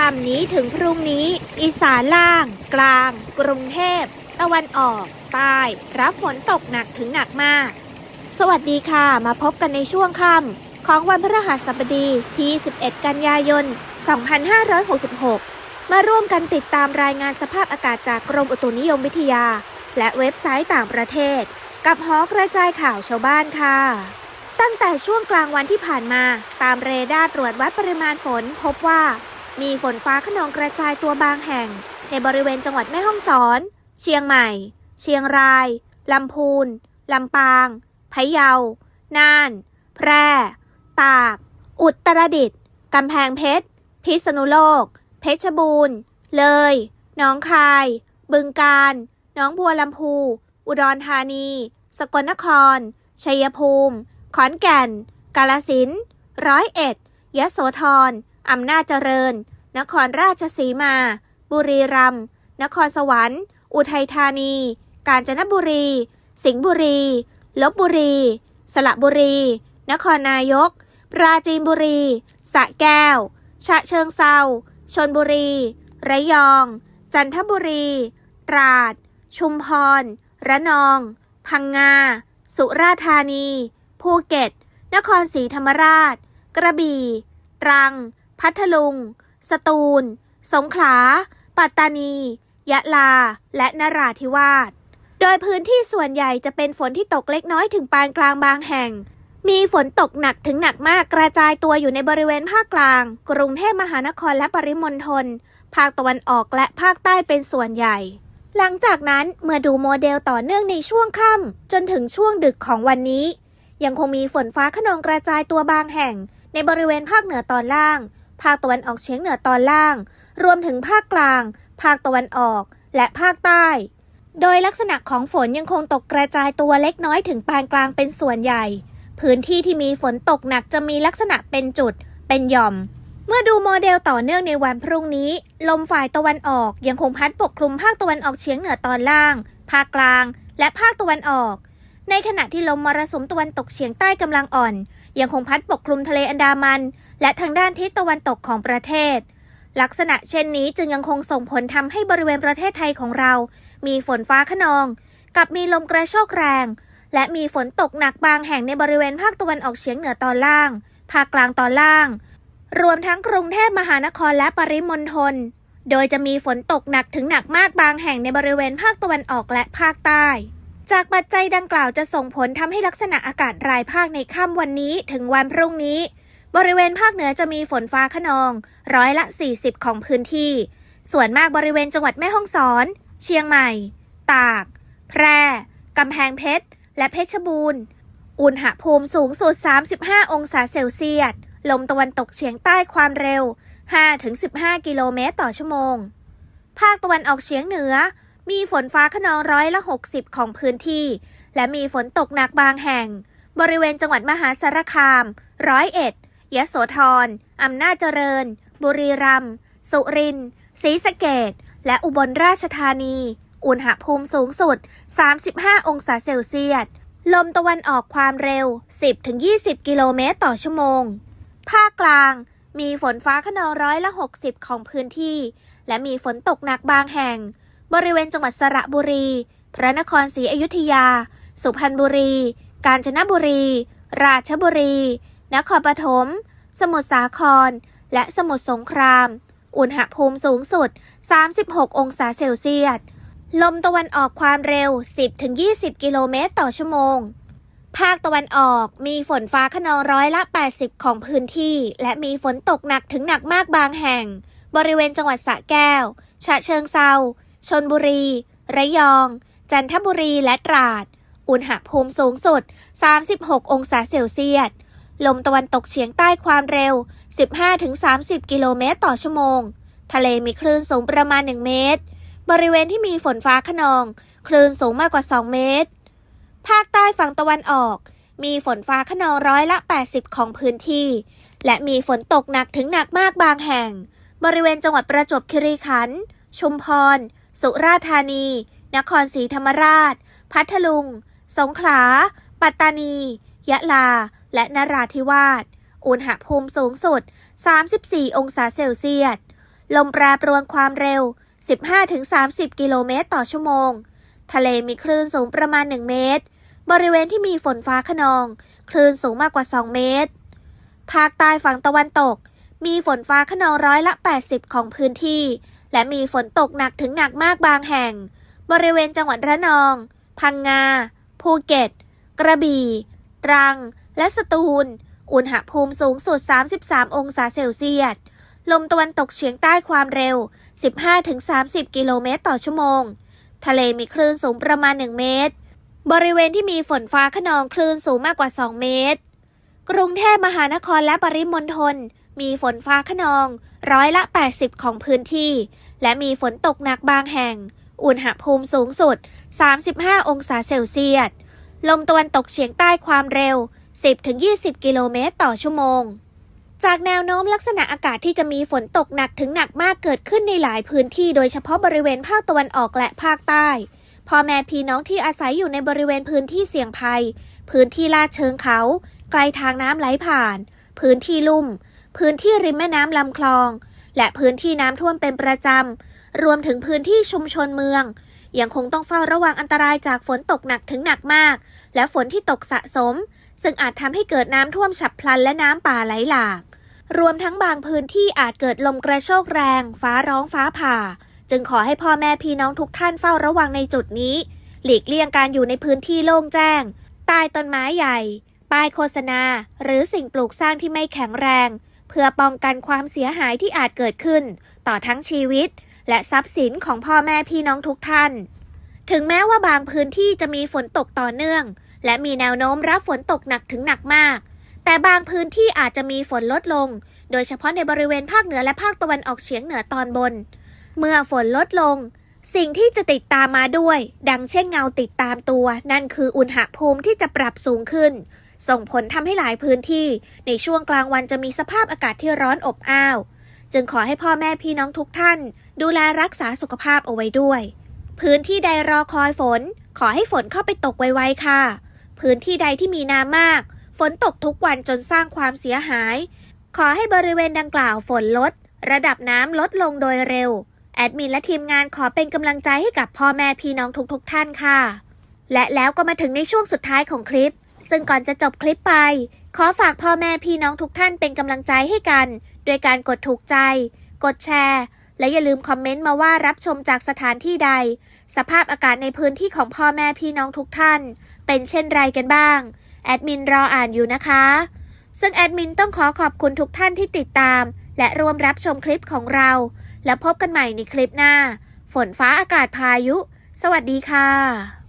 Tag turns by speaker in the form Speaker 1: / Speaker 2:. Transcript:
Speaker 1: ค่ำนี้ถึงพรุ่งนี้ อีสานล่าง กลาง กรุงเทพ ตะวันออก ใต้ รับฝนตกหนักถึงหนักมาก สวัสดีค่ะ มาพบกันในช่วงค่ำของวันพฤหัสบดีที่ 11 กันยายน 2566 มาร่วมกันติดตามรายงานสภาพอากาศจากกรมอุตุนิยมวิทยา และเว็บไซต์ต่างประเทศ กับหอกระจายข่าวชาวบ้านค่ะตั้งแต่ช่วงกลางวันที่ผ่านมา ตามเรดาร์ตรวจวัดปริมาณฝน พบว่า มีฝนฟ้าขนองกระจายตัวบางแห่ง ในบริเวณจังหวัดแม่ฮ่องสอน เชียงใหม่ เชียงราย ลำพูน ลำปาง พะเยา น่าน แพร่ ตาก อุตรดิตถ์กำแพงเพชร พิษณุโลก เพชรบูรณ์ เลยหนองคาย บึงกาฬหนองบัวลำพู อุดรธานี สกลนคร ชัยภูมิ ขอนแก่น กาลสินธุ์ร้อยเอ็ดยโสธร อำนาจเจริญ นครราชสีมา บุรีรัมย์ นครสวรรค์ อุทัยธานี กาญจนบุรี สิงห์บุรี ลบบุรี สระบุรี นครนายก ปราจีนบุรี สระแก้ว ฉะเชิงเซาชนบุรี ระยอง จันทบุรี ตราด ชุมพร ระนอง พังงา สุราษฎร์ธานี ภูเก็ต นครศรีธรรมราช กระบี่ ตรัง พัทลุง สตูล สงขลา ปัตตานี ยะลา และนราธิวาส โดยพื้นที่ส่วนใหญ่จะเป็นฝนที่ตกเล็กน้อยถึงปานกลางบางแห่ง มีฝนตกหนักถึงหนักมากกระจายตัวอยู่ในบริเวณภาคกลาง กรุงเทพมหานครและปริมณฑล ภาคตะวันออกและภาคใต้เป็นส่วนใหญ่หลังจากนั้นเมื่อดูโมเดลต่อเนื่องในช่วงค่ำจนถึงช่วงดึกของวันนี้ ยังคงมีฝนฟ้าขนองกระจายตัวบางแห่ง ในบริเวณภาคเหนือตอนล่าง ภาคตะวันออกเฉียงเหนือตอนล่าง รวมถึงภาคกลาง ภาคตะวันออก และภาคใต้ โดยลักษณะของฝนยังคงตกกระจายตัวเล็กน้อยถึงปานกลางเป็นส่วนใหญ่ พื้นที่ที่มีฝนตกหนักจะมีลักษณะเป็นจุด เป็นหย่อม เมื่อดูโมเดลต่อเนื่องในวันพรุ่งนี้ ลมฝ่ายตะวันออกยังคงพัดปกคลุมภาคตะวันออกเฉียงเหนือตอนล่าง ภาคกลาง และภาคตะวันออกในขณะที่ลมมรสุมตะวันตกเฉียงใต้กำลังอ่อน ยังคงพัดปกคลุมทะเลอันดามัน และทางด้านทิศตะวันตกของประเทศ ลักษณะเช่นนี้จึงยังคงส่งผลทำให้บริเวณประเทศไทยของเรา มีฝนฟ้าขนอง กับมีลมกระโชกแรง และมีฝนตกหนักบางแห่งในบริเวณภาคตะวันออกเฉียงเหนือตอนล่าง ภาคกลางตอนล่าง รวมทั้งกรุงเทพมหานครและปริมณฑลโดยจะมีฝนตกหนักถึงหนักมากบางแห่งในบริเวณภาคตะวันออกและภาคใต้ จากปัจจัยดังกล่าวจะส่งผลทำให้ลักษณะอากาศรายภาคในค่ำวันนี้ถึงวันพรุ่งนี้ บริเวณภาคเหนือจะมีฝนฟ้าขนอง ร้อยละ 40 ของพื้นที่ ส่วนมากบริเวณจังหวัดแม่ฮ่องสอน เชียงใหม่ ตาก แพร่ กำแพงเพชร และเพชรบูรณ์ อุณหภูมิสูงสุด 35 องศาเซลเซียส ลมตะวันตกเฉียงใต้ความเร็ว 5-15 กิโลเมตรต่อชั่วโมง ภาคตะวันออกเฉียงเหนือ มีฝนฟ้าขนองร้อยละ 60 ของพื้นที่ และมีฝนตกหนักบางแห่ง บริเวณจังหวัดมหาสารคาม ร้อยเอ็ด ยโสธรอำนาจเจริญ บุรีรัมย์ สุรินทร์ ศรีสะเกดและอุบลราชธานี อุณหภูมิสูงสุด 35 องศาเซลเซียส ลมตะวันออกความเร็ว 10-20 กิโลเมตรต่อชั่วโมง ภาคกลาง มีฝนฟ้าขนองร้อยละ 60 ของพื้นที่ และมีฝนตกหนักบางแห่ง บริเวณจังหวัดสระบุรี พระนครศรีอยุธยา สุพรรณบุรี กาญจนบุรี ราชบุรี นครปฐม สมุทรสาคร และสมุทรสงคราม อุณหภูมิสูงสุด 36 องศาเซลเซียส ลมตะวันออกความเร็ว 10-20 กิโลเมตรต่อชั่วโมง ภาคตะวันออกมีฝนฟ้าขนองร้อยละ 80 ของพื้นที่ และมีฝนตกหนักถึงหนักมากบางแห่ง บริเวณจังหวัดสระแก้ว ฉะเชิงเซา ชนบุรี ระยอง จันทบุรี และตราด อุณหภูมิสูงสุด 36 องศาเซลเซียส ลมตะวันตกเฉียงใต้ความเร็ว 15-30 กิโลเมตรต่อชั่วโมง ทะเลมีคลื่นสูงประมาณ 1 เมตร บริเวณที่มีฝนฟ้าขนอง คลื่นสูงมากกว่า 2 เมตร ภาคใต้ฝั่งตะวันออก มีฝนฟ้าขนองร้อยละ 80 ของพื้นที่ และมีฝนตกหนักถึงหนักมากบางแห่ง บริเวณจังหวัดประจวบคีรีขันธ์ ชุมพร สุราษฎร์ธานี นครศรีธรรมราช พัทลุง สงขลา ปัตตานี ยะลา และนราธิวาส อุณหภูมิสูงสุด 34 องศาเซลเซียส ลมแปรปรวนความเร็ว 15-30 กิโลเมตรต่อชั่วโมง ทะเลมีคลื่นสูงประมาณ 1 เมตร บริเวณที่มีฝนฟ้าขนอง คลื่นสูงมากกว่า 2 เมตร ภาคใต้ฝั่งตะวันตก มีฝนฟ้าขนองร้อยละ 80 ของพื้นที่ และมีฝนตกหนักถึงหนักมากบางแห่ง บริเวณจังหวัดระนอง พังงา ภูเก็ต กระบี่ ตรัง และสตูล อุณหภูมิสูงสุด 33 องศาเซลเซียส ลมตะวันตกเฉียงใต้ความเร็ว 15-30 กิโลเมตรต่อชั่วโมง ทะเลมีคลื่นสูงประมาณ 1 เมตร บริเวณที่มีฝนฟ้าขนองคลื่นสูงมากกว่า 2 เมตร กรุงเทพมหานครและปริมณฑลมีฝนฟ้าขนองร้อยละ 80 ของพื้นที่ และมีฝนตกหนักบางแห่ง อุณหภูมิสูงสุด 35 องศาเซลเซียส ลมตะวันตกเฉียงใต้ความเร็ว 10-20 กิโลเมตรต่อชั่วโมง จากแนวโน้มลักษณะอากาศที่จะมีฝนตกหนักถึงหนักมากเกิดขึ้นในหลายพื้นที่ โดยเฉพาะบริเวณภาคตะวันออกและภาคใต้พ่อแม่พี่น้องที่อาศัยอยู่ในบริเวณพื้นที่เสี่ยงภัย พื้นที่ลาดเชิงเขา ไกลทางน้ำไหลผ่าน พื้นที่ลุ่ม พื้นที่ริมแม่น้ำลำคลอง และพื้นที่น้ำท่วมเป็นประจำ รวมถึงพื้นที่ชุมชนเมือง ยังคงต้องเฝ้าระวังอันตรายจากฝนตกหนักถึงหนักมาก และฝนที่ตกสะสม ซึ่งอาจทำให้เกิดน้ำท่วมฉับพลันและน้ำป่าไหลหลาก รวมทั้งบางพื้นที่อาจเกิดลมกระโชกแรง ฟ้าร้องฟ้าผ่า จึงขอให้พ่อแม่พี่น้องทุกท่านเฝ้าระวังในจุดนี้ หลีกเลี่ยงการอยู่ในพื้นที่โล่งแจ้ง ใต้ต้นไม้ใหญ่ ป้ายโฆษณา หรือสิ่งปลูกสร้างที่ไม่แข็งแรง เพื่อป้องกันความเสียหายที่อาจเกิดขึ้น ต่อทั้งชีวิต และทรัพย์สินของพ่อแม่พี่น้องทุกท่าน ถึงแม้ว่าบางพื้นที่จะมีฝนตกต่อเนื่อง และมีแนวโน้มรับฝนตกหนักถึงหนักมาก แต่บางพื้นที่อาจจะมีฝนลดลง โดยเฉพาะในบริเวณภาคเหนือและภาคตะวันออกเฉียงเหนือตอนบน เมื่อฝนลดลง สิ่งที่จะติดตามมาด้วย ดังเช่นเงาติดตามตัว นั่นคืออุณหภูมิที่จะปรับสูงขึ้น ส่งผลทำให้หลายพื้นที่ ในช่วงกลางวันจะมีสภาพอากาศที่ร้อนอบอ้าว จึงขอให้พ่อแม่พี่น้องทุกท่าน ดูแลรักษาสุขภาพเอาไว้ด้วย พื้นที่ใดรอคอยฝนขอให้ฝนเข้าไปตกไวๆค่ะ พื้นที่ใดที่มีน้ำมาก ฝนตกทุกวันจนสร้างความเสียหาย ขอให้บริเวณดังกล่าวฝนลด ระดับน้ำลดลงโดยเร็ว แอดมินและทีมงานขอเป็นกำลังใจให้กับพ่อแม่พี่น้องทุกๆทท่านค่ะ และแล้วก็มาถึงในช่วงสุดท้ายของคลิป ซึ่งก่อนจะจบคลิปไป ขอฝากพ่อแม่พี่น้องทุกท่านเป็นกำลังใจให้กันด้วยการกดถูกใจ กดแชร์และอย่าลืมคอมเมนต์มาว่ารับชมจากสถานที่ใด สภาพอากาศในพื้นที่ของพ่อแม่พี่น้องทุกท่าน เป็นเช่นไรกันบ้าง แอดมินรออ่านอยู่นะคะ ซึ่งแอดมินต้องขอขอบคุณทุกท่านที่ติดตาม และร่วมรับชมคลิปของเรา แล้วพบกันใหม่ในคลิปหน้า ฝนฟ้าอากาศพายุ สวัสดีค่ะ